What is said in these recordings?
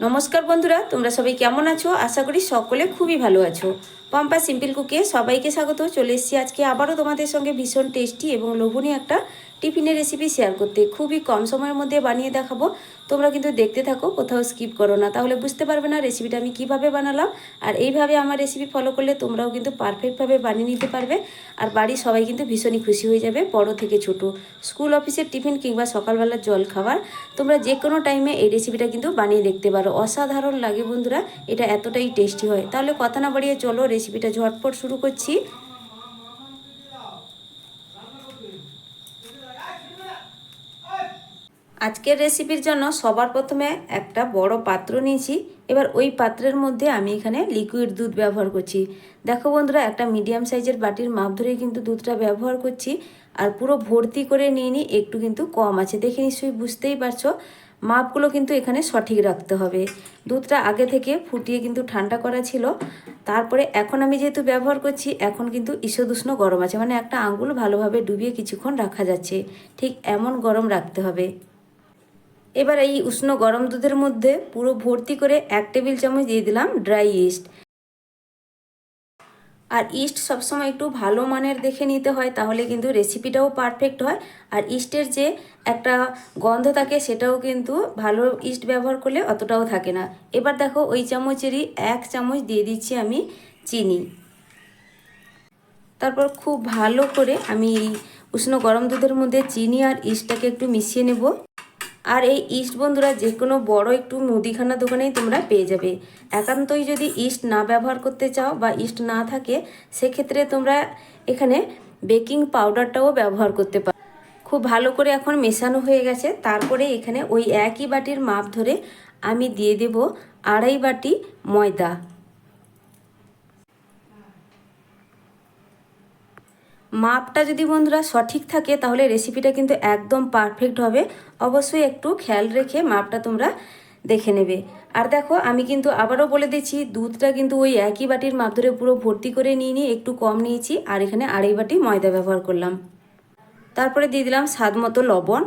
নমস্কার বন্ধুরা, তোমরা সবাই কেমন আছো? আশা করি সকলে খুবই ভালো আছো। পম্পা সিম্পল কুকে সবাইকে স্বাগত। চলে এসেছি আজকে আবারও তোমাদের সঙ্গে ভীষণ টেস্টি এবং লোভনীয় একটা টিফিনের রেসিপি শেয়ার করতে। খুবই কম সময়ের মধ্যে বানিয়ে দেখাবো। তোমরা কিন্তু দেখতে থাকো, কোথাও স্কিপ করো না। তাহলে বুঝতে পারবে না রেসিপিটা আমি কীভাবে বানালাম। আর এইভাবে আমার রেসিপি ফলো করলে তোমরাও কিন্তু পারফেক্টভাবে বানিয়ে নিতে পারবে। আর বাড়ির সবাই কিন্তু ভীষণই খুশি হয়ে যাবে, বড় থেকে ছোট। স্কুল অফিসের টিফিন কিংবা সকালবেলার জল খাবার, তোমরা যে কোনো টাইমে এই রেসিপিটা কিন্তু বানিয়ে দেখতে পারো। অসাধারণ লাগে বন্ধুরা, এটা এতটাই টেস্টি হয়। তাহলে কথা না বাড়িয়ে চলো রেসিপিটা ঝটপট শুরু করছি। আজকের রেসিপির জন্য সবার প্রথমে একটা বড় পাত্র নিয়েছি। এবার ওই পাত্রের মধ্যে আমি এখানে লিকুইড দুধ ব্যবহার করছি। দেখো বন্ধুরা, একটা মিডিয়াম সাইজের বাটির মাপ ধরেই কিন্তু দুধটা ব্যবহার করছি। আর পুরো ভর্তি করে নিয়ে নিই, একটু কিন্তু কম আছে। দেখে নিশ্চয়ই বুঝতেই পারছ, মাপগুলো কিন্তু এখানে সঠিক রাখতে হবে। দুধটা আগে থেকে ফুটিয়ে কিন্তু ঠান্ডা করা ছিল। তারপরে এখন আমি যেহেতু ব্যবহার করছি, এখন কিন্তু ঈষদুষ্ণ গরম আছে। মানে একটা আঙ্গুল ভালোভাবে ডুবিয়ে কিছুক্ষণ রাখা যাচ্ছে। ঠিক এমন গরম রাখতে হবে। এবার এই উষ্ণ গরম দুধের মধ্যে পুরো ভর্তি করে এক টেবিল চামচ দিয়ে দিলাম ড্রাই ইস্ট। আর ইস্ট সবসময় একটু ভালো মানের দেখে নিতে হয়, তাহলে কিন্তু রেসিপিটাও পারফেক্ট হয়। আর ইস্টের যে একটা গন্ধ থাকে, সেটাও কিন্তু ভালো ইস্ট ব্যবহার করলে অতটাও থাকে না। এবার দেখো, ওই চামচেরই এক চামচ দিয়ে দিচ্ছি আমি চিনি। তারপর খুব ভালো করে আমি এই উষ্ণ গরম দুধের মধ্যে চিনি আর ইস্টটাকে একটু মিশিয়ে নেব। আর এই ইস্ট বন্ধুরা, যে কোনো বড় একটু মুদিখানা দোকানেই তোমরা পেয়ে যাবে। একান্তই যদি ইস্ট না ব্যবহার করতে চাও বা ইস্ট না থাকে, সেক্ষেত্রে তোমরা এখানে বেকিং পাউডারটাও ব্যবহার করতে পারো। খুব ভালো করে এখন মেশানো হয়ে গেছে। তারপরে এখানে ওই একই বাটির মাপ ধরে আমি দিয়ে দেব আড়াই বাটি ময়দা। মাপটা যদি বন্ধুরা সঠিক থাকে, তাহলে রেসিপিটা কিন্তু একদম পারফেক্ট হবে। অবশ্যই একটু খেয়াল রেখে মাপটা তোমরা দেখে নেবে। আর দেখো, আমি কিন্তু আবারও বলে দিচ্ছি, দুধটা কিন্তু ওই একই বাটির মাপ ধরে পুরো ভর্তি করে নিয়ে নিয়ে একটু কম নিয়েছি, আর এখানে আড়াই বাটি ময়দা ব্যবহার করলাম। তারপরে দিয়ে দিলাম স্বাদ মতো লবণ।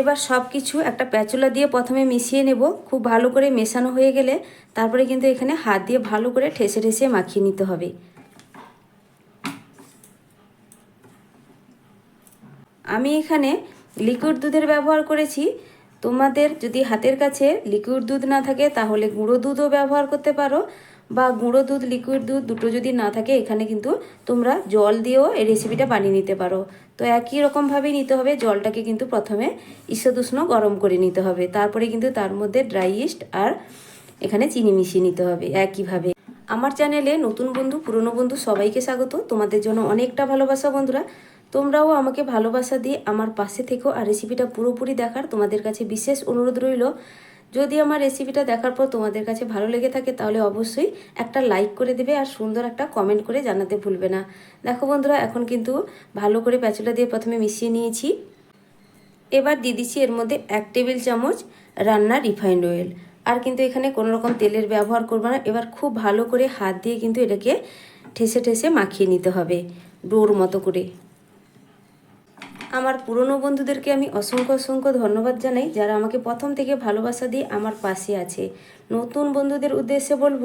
এবার সব কিছু একটা প্যাচুলা দিয়ে প্রথমে মিশিয়ে নেব। খুব ভালো করে মেশানো হয়ে গেলে, তারপরে কিন্তু এখানে হাত দিয়ে ভালো করে ঠেসে ঠেসে মাখিয়ে নিতে হবে। আমি এখানে লিকুইড দুধের ব্যবহার করেছি। তোমাদের যদি হাতের কাছে লিকুইড দুধ না থাকে, তাহলে গুঁড়ো দুধও ব্যবহার করতে পারো। বা গুঁড়ো দুধ, লিকুইড দুধ দুটো যদি না থাকে, এখানে কিন্তু তোমরা জল দিয়েও এই রেসিপিটা বানিয়ে নিতে পারো। তো একই রকমভাবেই নিতে হবে। জলটাকে কিন্তু প্রথমে ঈষদুষ্ণ গরম করে নিতে হবে। তারপরে কিন্তু তার মধ্যে ড্রাই ইস্ট আর এখানে চিনি মিশিয়ে নিতে হবে একইভাবে। আমার চ্যানেলে নতুন বন্ধু, পুরনো বন্ধু সবাইকে স্বাগত। তোমাদের জন্য অনেকটা ভালোবাসা বন্ধুরা। তোমরাও আমাকে ভালোবাসা দিয়ে আমার পাশে থেকেও আর রেসিপিটা পুরোপুরি দেখার তোমাদের কাছে বিশেষ অনুরোধ রইল। যদি আমার রেসিপিটা দেখার পর তোমাদের কাছে ভালো লেগে থাকে তাহলে অবশ্যই একটা লাইক করে দেবে আর সুন্দর একটা কমেন্ট করে জানাতে ভুলবে না। দেখো বন্ধুরা, এখন কিন্তু ভালো করে প্যাচুলা দিয়ে প্রথমে মিশিয়ে নিয়েছি। এবার দিয়ে দিচ্ছি এর মধ্যে এক টেবিল চামচ রান্নার রিফাইন্ড অয়েল আর কিন্তু এখানে কোনো রকম তেলের ব্যবহার করব না। এবার খুব ভালো করে হাত দিয়ে কিন্তু এটাকে ঠেসে ঠেসে মাখিয়ে নিতে হবে। ডোর মতো করে। আমার পুরনো বন্ধুদেরকে আমি অসংখ্য অসংখ্য ধন্যবাদ জানাই, যারা আমাকে প্রথম থেকে ভালোবাসা দিয়ে আমার পাশে আছে। নতুন বন্ধুদের উদ্দেশ্যে বলব,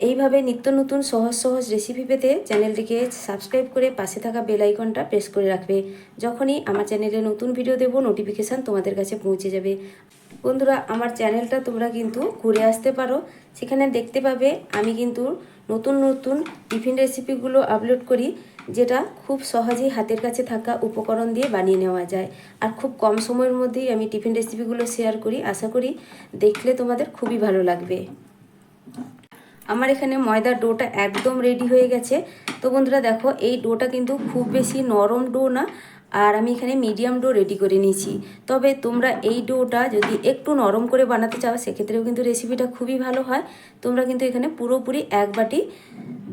এইভাবে নিত্য নতুন সহজ সহজ রেসিপি পেতে চ্যানেলটিকে সাবস্ক্রাইব করে পাশে থাকা বেল আইকনটা প্রেস করে রাখবে। যখনই আমার চ্যানেলে নতুন ভিডিও দেবো নোটিফিকেশান তোমাদের কাছে পৌঁছে যাবে। বন্ধুরা, আমার চ্যানেলটা তোমরা কিন্তু ঘুরে আসতে পারো। সেখানে দেখতে পাবে, আমি কিন্তু নতুন নতুন টিফিন রেসিপিগুলো আপলোড করি। যেটা খুব সহজেই হাতের কাছে থাকা উপকরণ দিয়ে বানিয়ে নেওয়া যায়। আর খুব কম সময়ের মধ্যেই আমি টিফিন রেসিপিগুলো শেয়ার করি। আশা করি দেখলে তোমাদের খুবই ভালো লাগবে। আমার এখানে ময়দার ডোটা একদম রেডি হয়ে গেছে। তো বন্ধুরা দেখো, এই ডোটা কিন্তু খুব বেশি নরম ডো না আর আমি এখানে মিডিয়াম ডো রেডি করে নিয়েছি। তবে তোমরা এই ডোটা যদি একটু নরম করে বানাতে চাও, সেক্ষেত্রেও কিন্তু রেসিপিটা খুবই ভালো হয়। তোমরা কিন্তু এখানে পুরোপুরি এক বাটি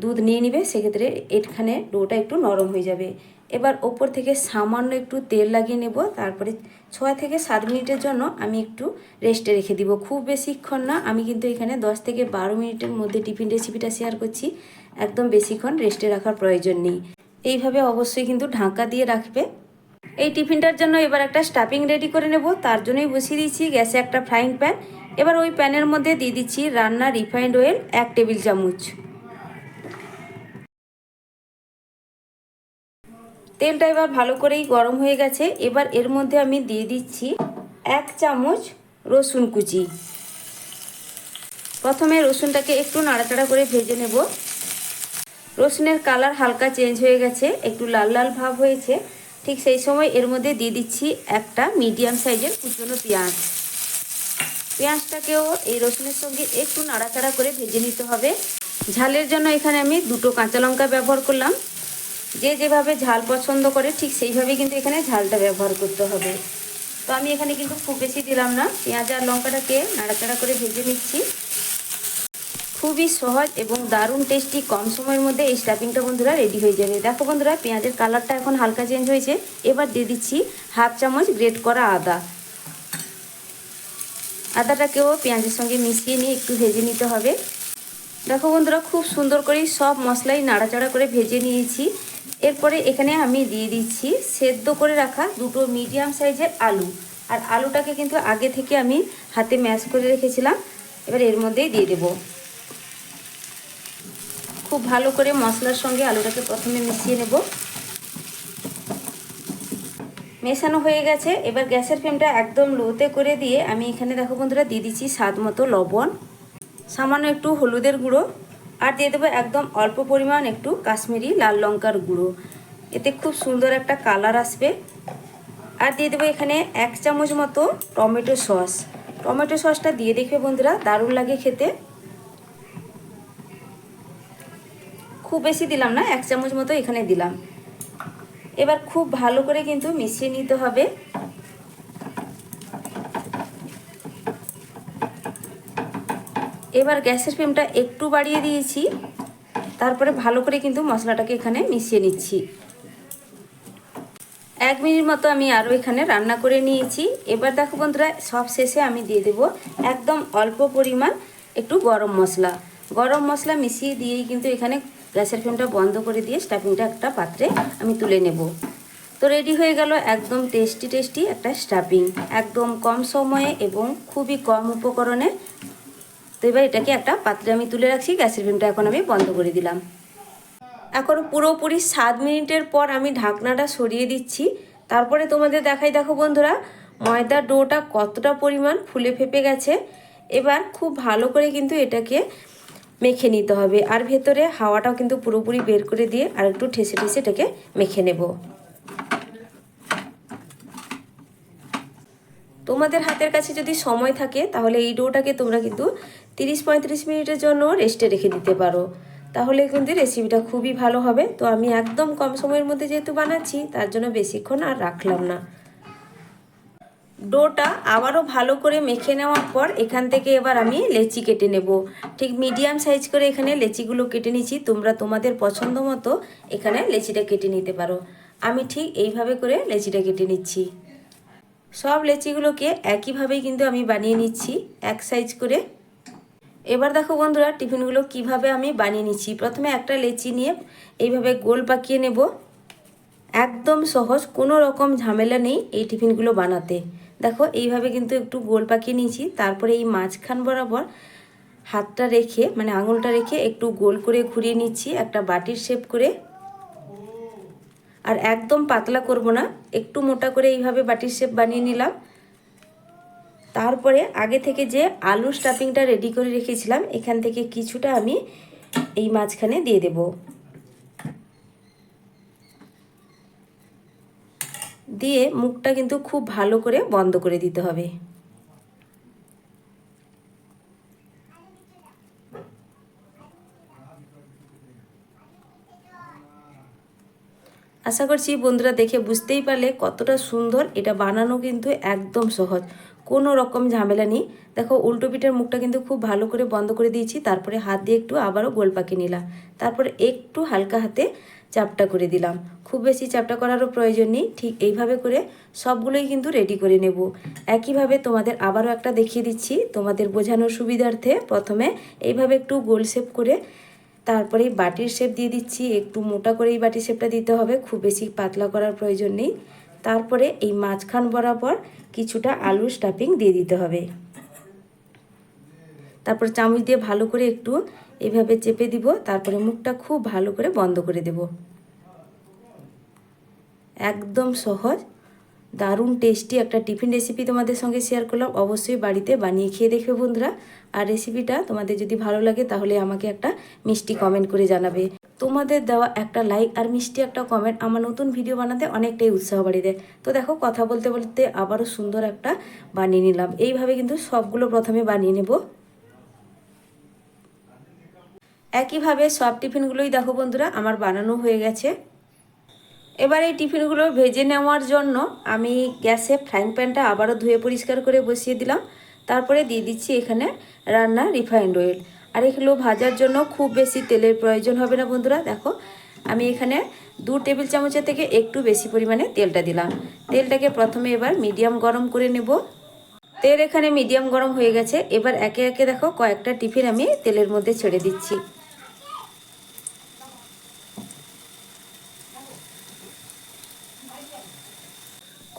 দুধ নিয়ে নিবে, সেক্ষেত্রে এখানে ডোটা একটু নরম হয়ে যাবে। এবার ওপর থেকে সামান্য একটু তেল লাগিয়ে নেব, তারপরে ছয় থেকে সাত মিনিটের জন্য আমি একটু রেস্টে রেখে দিব। খুব বেশিক্ষণ না, আমি কিন্তু এখানে দশ থেকে বারো মিনিটের মধ্যে টিফিন রেসিপিটা শেয়ার করছি। একদম বেশিক্ষণ রেস্টে রাখার প্রয়োজন নেই। এইভাবে অবশ্যই কিন্তু ঢাকা দিয়ে রাখবে। এই টিফিনটার জন্য এবার একটা স্টাফিং রেডি করে নেব, তার জন্যই বসিয়ে দিয়েছি গ্যাসে একটা ফ্রাইং প্যান এবার ওই প্যানের মধ্যে দিয়ে দিচ্ছি রান্না রিফাইন্ড অয়েল এক টেবিল চামচ। তেলটা এবার ভালো করেই গরম হয়ে গেছে, এবার এর মধ্যে আমি দিয়ে দিচ্ছি এক চামচ রসুন কুচি। প্রথমে রসুনটাকে একটু নাড়াচাড়া করে ভেজে নেব। রসুনের কালার হালকা চেঞ্জ হয়ে গেছে, একটু লাল লাল ভাব হয়েছে। ঠিক সেই সময় এর মধ্যে দিয়ে দিচ্ছি একটা মিডিয়াম সাইজের কুচনো পেঁয়াজ। পেঁয়াজটাকেও এই রসুনের সঙ্গে একটু নাড়াচাড়া করে ভেজে নিতে হবে। ঝালের জন্য এখানে আমি দুটো কাঁচা লঙ্কা ব্যবহার করলাম। যে যেভাবে ঝাল পছন্দ করে ঠিক সেইভাবেই কিন্তু এখানে ঝালটা ব্যবহার করতে হবে। তো আমি এখানে কিন্তু খুব বেশি দিলাম না। পেঁয়াজ আর লঙ্কাটাকে নাড়াচাড়া করে ভেজে নিচ্ছি। খুবই সহজ এবং দারুণ টেস্টি কম সময়ের মধ্যে এই স্টাফিংটা বন্ধুরা রেডি হয়ে যাবে। দেখো বন্ধুরা, পেঁয়াজের কালারটা এখন হালকা চেঞ্জ হয়েছে। এবার দিয়ে দিচ্ছি হাফ চামচ গ্রেট করা আদা। আদাটাকেও পেঁয়াজের সঙ্গে মিশিয়ে নিয়ে একটু ভেজে নিতে হবে। দেখো বন্ধুরা, খুব সুন্দর করে সব মশলাই নাড়াচাড়া করে ভেজে নিয়েছি। এরপরে এখানে আমি দিয়ে দিচ্ছি সেদ্ধ করে রাখা দুটো মিডিয়াম সাইজের আলু। আর আলুটাকে কিন্তু আগে থেকে আমি হাতে ম্যাশ করে রেখেছিলাম। এবার এর মধ্যেই দিয়ে দেব। খুব ভালো করে মশলার সঙ্গে আলুটাকে প্রথমে মিশিয়ে নেব। মেশানো হয়ে গেছে। এবার গ্যাসের ফ্লেমটা একদম লোতে করে দিয়ে আমি এখানে দেখো বন্ধুরা দিয়ে দিচ্ছি স্বাদ মতো লবণ, সামান্য একটু হলুদের গুঁড়ো আর দিয়ে দেবো একদম অল্প পরিমাণ একটু কাশ্মীরি লাল লঙ্কার গুঁড়ো। এতে খুব সুন্দর একটা কালার আসবে। আর দিয়ে দেবো এখানে এক চামচ মতো টমেটো সস। টমেটো সসটা দিয়ে দেখবে বন্ধুরা দারুণ লাগে খেতে। খুব বেশি দিলাম না, এক চামচ মতো এখানে দিলাম। এবার খুব ভালো করে কিন্তু মিশিয়ে নিতে হবে। এবার গ্যাসের ফ্লেমটা একটু বাড়িয়ে দিয়েছি, তারপরে ভালো করে কিন্তু মশলাটাকে এখানে মিশিয়ে নিচ্ছি। এক মিনিট মতো আমি আরও এখানে রান্না করে নিয়েছি। এবার দেখো বন্ধুরা, সব শেষে আমি দিয়ে দেব একদম অল্প পরিমাণ একটু গরম মশলা। গরম মশলা মিশিয়ে দিয়েই কিন্তু এখানে গ্যাসের ফ্লেমটা বন্ধ করে দিয়ে স্টাফিংটা একটা পাত্রে আমি তুলে নেব। তো রেডি হয়ে গেল একদম টেস্টি টেস্টি একটা স্টাফিং একদম কম সময়ে এবং খুবই কম উপকরণে। তো এবার এটাকে একটা পাত্রে আমি তুলে রাখছি, গ্যাসের ফ্লেমটা এখন আমি বন্ধ করে দিলাম। এখন পুরোপুরি সাত মিনিটের পর আমি ঢাকনাটা সরিয়ে দিচ্ছি। তারপরে তোমাদের দেখাই, দেখো বন্ধুরা ময়দার ডোটা কতটা পরিমাণ ফুলে ফেপে গেছে। এবার খুব ভালো করে কিন্তু এটাকে মেখে নিতে হবে। আর ভেতরে হাওয়াটাও কিন্তু পুরোপুরি বের করে দিয়ে আর একটু ঠেসে ঠেসে এটাকে মেখে নেব। তোমাদের হাতের কাছে যদি সময় থাকে, তাহলে এই ডোটাকে তোমরা কিন্তু তিরিশ পঁয়ত্রিশ মিনিটের জন্য রেস্টে রেখে দিতে পারো। তাহলে কিন্তু রেসিপিটা খুবই ভালো হবে। তো আমি একদম কম সময়ের মধ্যে যেহেতু বানাচ্ছি, তার জন্য বেশিক্ষণ আর রাখলাম না। ডোটা আবারও ভালো করে মেখে নেওয়ার পর এখান থেকে এবার আমি লেচি কেটে নেব। ঠিক মিডিয়াম সাইজ করে এখানে লেচিগুলো কেটে নিচ্ছি তোমরা তোমাদের পছন্দ মতো এখানে লেচিটা কেটে নিতে পারো। আমি ঠিক এইভাবে করে লেচিটা কেটে নিচ্ছি। সব লেচিগুলোকে একইভাবেই কিন্তু আমি বানিয়ে নিচ্ছি, এক সাইজ করে। এবার দেখো বন্ধুরা, টিফিনগুলো কীভাবে আমি বানিয়ে নিচ্ছি। প্রথমে একটা লেচি নিয়ে এইভাবে গোল পাকিয়ে নেব। একদম সহজ, কোনো রকম ঝামেলা নেই এই টিফিনগুলো বানাতে। দেখো, এইভাবে কিন্তু একটু গোল পাকিয়ে নিয়েছি। তারপরে এই মাঝখান বরাবর হাতটা রেখে মানে আঙুলটা রেখে একটু গোল করে ঘুরিয়ে নিচ্ছি, একটা বাটির শেপ করে। আর একদম পাতলা করব না, একটু মোটা করে এইভাবে বাটির শেপ বানিয়ে নিলাম। তারপরে আগে থেকে যে আলু স্টাফিংটা রেডি করে রেখেছিলাম, এখান থেকে কিছুটা আমি এই মাঝখানে দিয়ে দেব। দিয়ে মুখটা কিন্তু খুব ভালো করে বন্ধ করে দিতে হবে। আশা করছি বন্ধুরা দেখে বুঝতেই পারলে কতটা সুন্দর এটা বানানো কিন্তু একদম সহজ। কোনো রকম ঝামেলা নেই। দেখো উল্টো পিঠের মুখটা কিন্তু খুব ভালো করে বন্ধ করে দিয়েছি, তারপরে হাত দিয়ে একটু আবারও গোল পাকিয়ে নিলাম। তারপরে একটু হালকা হাতে চাপটা করে দিলাম। খুব বেশি চাপটা করারও প্রয়োজন নেই। ঠিক এইভাবে করে সবগুলোই কিন্তু রেডি করে নেব। একইভাবে তোমাদের আবারও একটা দেখিয়ে দিচ্ছি। তোমাদের বোঝানোর সুবিধার্থে প্রথমে এইভাবে একটু গোল শেপ করে তারপরে বাটির শেপ দিয়ে দিচ্ছি। একটু মোটা করে এই বাটির শেপটা দিতে হবে। খুব বেশি পাতলা করার প্রয়োজন নেই। তারপরে এই মাঝখান বরাবর কিছুটা আলু স্টাফিং দিয়ে দিতে হবে। তারপর চামচ দিয়ে ভালো করে একটু এভাবে চেপে দিব, তারপরে মুখটা খুব ভালো করে বন্ধ করে দেব। একদম সহজ, দারুণ টেস্টি একটা টিফিন রেসিপি তোমাদের সঙ্গে শেয়ার করলাম। অবশ্যই বাড়িতে বানিয়ে খেয়ে দেখবে বন্ধুরা। আর রেসিপিটা তোমাদের যদি ভালো লাগে, তাহলে আমাকে একটা মিষ্টি কমেন্ট করে জানাবে। তোমাদের দেওয়া একটা লাইক আর মিষ্টি একটা কমেন্ট আমার নতুন ভিডিও বানাতে অনেকটাই উৎসাহ বাড়িয়ে দেয়। তো দেখো, কথা বলতে বলতে আবারও সুন্দর একটা বানিয়ে নিলাম। এইভাবে কিন্তু সবগুলো প্রথমে বানিয়ে নেব। একইভাবে সব টিফিনগুলোই দেখো বন্ধুরা, আমার বানানো হয়ে গেছে। এবার এই টিফিনগুলো ভেজে নেওয়ার জন্য আমি গ্যাসে ফ্রাইং প্যানটা আবারও ধুয়ে পরিষ্কার করে বসিয়ে দিলাম। তারপরে দিয়ে দিচ্ছি এখানে রান্না রিফাইন্ড অয়েল। আর এগুলো ভাজার জন্য খুব বেশি তেলের প্রয়োজন হবে না বন্ধুরা, দেখো। আমি এখানে দু টেবিল চামচের থেকে একটু বেশি পরিমাণে তেলটা দিলাম। তেলটাকে প্রথমে এবার মিডিয়াম গরম করে নেব। তেল এখানে মিডিয়াম গরম হয়ে গেছে। এবার একে একে দেখো কয়েকটা টিফিন আমি তেলের মধ্যে ছেড়ে দিচ্ছি।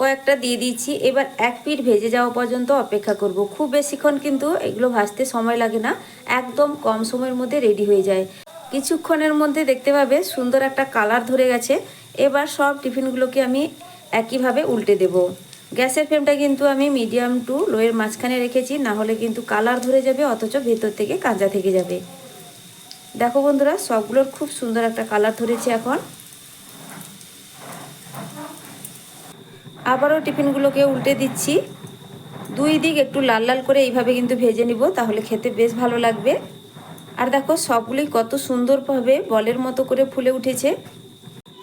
কয়েকটা দিয়ে দিচ্ছি এবার এক পিঠ ভেজে যাওয়া পর্যন্ত অপেক্ষা করব। খুব বেশিক্ষণ কিন্তু এগুলো ভাজতে সময় লাগে না। একদম কম সময়ের মধ্যে রেডি হয়ে যায়। কিছুক্ষণের মধ্যে দেখতে পাবে সুন্দর একটা কালার ধরে গেছে। এবার সব টিফিনগুলোকে আমি একইভাবে উল্টে দেব। গ্যাসের ফ্লেমটা কিন্তু আমি মিডিয়াম টু লোয়ের মাঝখানে রেখেছি। না হলে কিন্তু কালার ধরে যাবে, অথচ ভেতর থেকে কাঁচা থেকে যাবে। দেখো বন্ধুরা, সবগুলোর খুব সুন্দর একটা কালার ধরেছে এখন। আবারও টিফিনগুলোকে উল্টে দিচ্ছি। দুই দিক একটু লাল লাল করে এইভাবে কিন্তু ভেজে নিব, তাহলে খেতে বেশ ভালো লাগবে। আর দেখো, সবগুলোই কত সুন্দরভাবে বলের মতো করে ফুলে উঠেছে।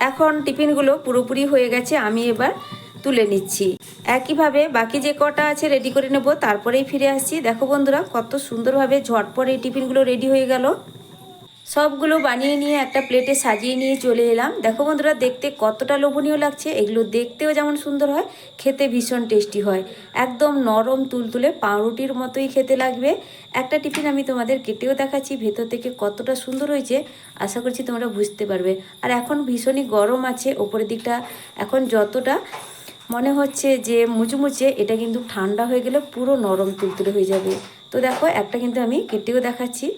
এখন টিফিনগুলো পুরোপুরি হয়ে গেছে, আমি এবার তুলে নিচ্ছি। একইভাবে বাকি যে কটা আছে রেডি করে নেব, তারপরেই ফিরে আসছি। দেখো বন্ধুরা, কত সুন্দরভাবে ঝটপট এই টিফিনগুলো রেডি হয়ে গেল। সবগুলো বানিয়ে নিয়ে একটা প্লেটে সাজিয়ে নিয়ে চলে এলাম। দেখো বন্ধুরা, দেখতে কতটা লোভনীয় লাগছে। এগুলো দেখতেও যেমন সুন্দর হয়, খেতে ভীষণ টেস্টি হয়। একদম নরম তুলতুলে পাউরুটির মতোই খেতে লাগবে। একটা টিফিন আমি তোমাদের কেটেও দেখাচ্ছি, ভেতর থেকে কতটা সুন্দর হয়েছে, আশা করছি তোমরা বুঝতে পারবে। আর এখন ভীষণই গরম আছে, ওপরের দিকটা এখন যতটা মনে হচ্ছে যে মুচমুচে, এটা কিন্তু ঠান্ডা হয়ে গেলে পুরো নরম তুলতুলে হয়ে যাবে। তো দেখো, একটা কিন্তু আমি কেটেও দেখাচ্ছি।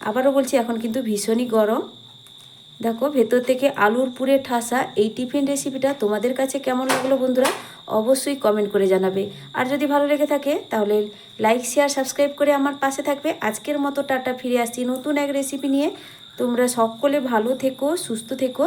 আবারও বলছি, এখন কিন্তু ভীষণই গরম। দেখো, ভেতর থেকে আলুর পুরে ঠাসা এই টিফিন রেসিপিটা তোমাদের কাছে কেমন লাগল বন্ধুরা, অবশ্যই কমেন্ট করে জানাবে। আর যদি ভালো লেগে থাকে, তাহলে লাইক শেয়ার সাবস্ক্রাইব করে আমার পাশে থাকবে। আজকের মতো টাটা, ফিরে আসছি নতুন এক রেসিপি নিয়ে। তোমরা সকলে ভালো থেকো, সুস্থ থেকো।